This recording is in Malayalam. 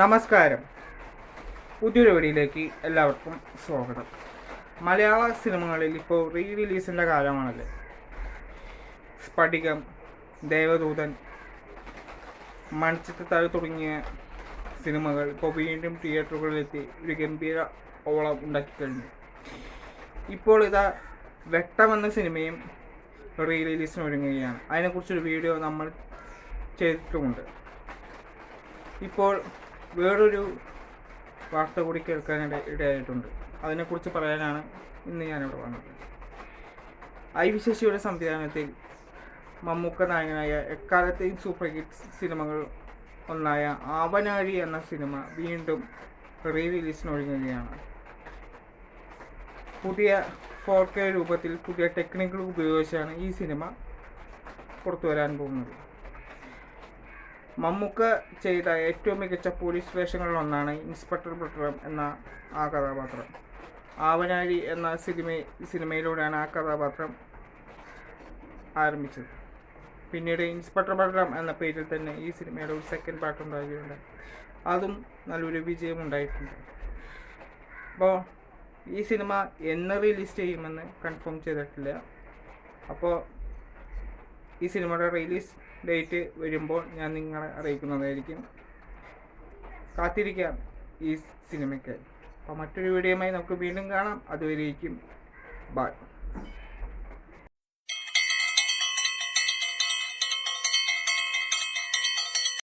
നമസ്കാരം. പുതിയൊരു വീഡിയോയിലേക്ക് എല്ലാവർക്കും സ്വാഗതം. മലയാള സിനിമകളിൽ ഇപ്പോൾ റീ റിലീസിന്റെ കാലമാണല്ലേ? സ്ഫടികം ദേവദൂതൻ മൺചിത്രത്താഴ് തുടങ്ങിയ സിനിമകൾ ഇപ്പോൾ വീണ്ടും തിയേറ്ററുകളിലെത്തി ഒരു ഗംഭീര ഓളം ഉണ്ടാക്കി കഴിഞ്ഞു. ഇപ്പോൾ ഇതാ വെട്ടം എന്ന സിനിമയും റീ റിലീസിന് ഒരുങ്ങുകയാണ്. അതിനെക്കുറിച്ചൊരു വീഡിയോ നമ്മൾ ചെയ്തിട്ടുമുണ്ട്. ഇപ്പോൾ വേറൊരു വാർത്ത കൂടി കേൾക്കാനിട ഇടയായിട്ടുണ്ട്. അതിനെക്കുറിച്ച് പറയാനാണ് ഇന്ന് ഞാനിവിടെ വന്നത്. ഐ വി ശശിയുടെ സംവിധാനത്തിൽ മമ്മൂക്ക നായകനായ എക്കാലത്തെയും സൂപ്പർ ഹിറ്റ് സിനിമകൾ ഒന്നായ ആവനാഴി എന്ന സിനിമ വീണ്ടും റീ റിലീസിന് ഒരുങ്ങുകയാണ് പുതിയ ഫോർ കെ രൂപത്തിൽ പുതിയ ടെക്നിക്കുകൾ ഉപയോഗിച്ചാണ് ഈ സിനിമ പുറത്തു വരാൻ പോകുന്നത്. മമ്മൂക്ക ചെയ്ത ഏറ്റവും മികച്ച പോലീസ് വേഷങ്ങളിൽ ഒന്നാണ് ഇൻസ്പെക്ടർ ബട്ടറം എന്ന ആ കഥാപാത്രം. ആവനാഴി എന്ന സിനിമ സിനിമയിലൂടെയാണ് ആ കഥാപാത്രം ആരംഭിച്ചത്. പിന്നീട് ഇൻസ്പെക്ടർ ബട്ടറം എന്ന പേരിൽ തന്നെ ഈ സിനിമയുടെ ഒരു സെക്കൻഡ് പാർട്ട് ഉണ്ടാകിയിട്ടുണ്ട് അതും നല്ലൊരു വിജയം ഉണ്ടായിട്ടുണ്ട്. അപ്പോൾ ഈ സിനിമ എന്ന് റിലീസ് ചെയ്യുമെന്ന് കൺഫേം ചെയ്തിട്ടില്ല. അപ്പോൾ ഈ സിനിമയുടെ റിലീസ് ഡേറ്റ് വരുമ്പോൾ ഞാൻ നിങ്ങളെ അറിയിക്കുന്നതായിരിക്കും. കാത്തിരിക്കാം ഈ സിനിമയ്ക്ക്. അപ്പോൾ മറ്റൊരു വീഡിയോയുമായി നമുക്ക് വീണ്ടും കാണാം. അതുവരേക്കും. ബൈ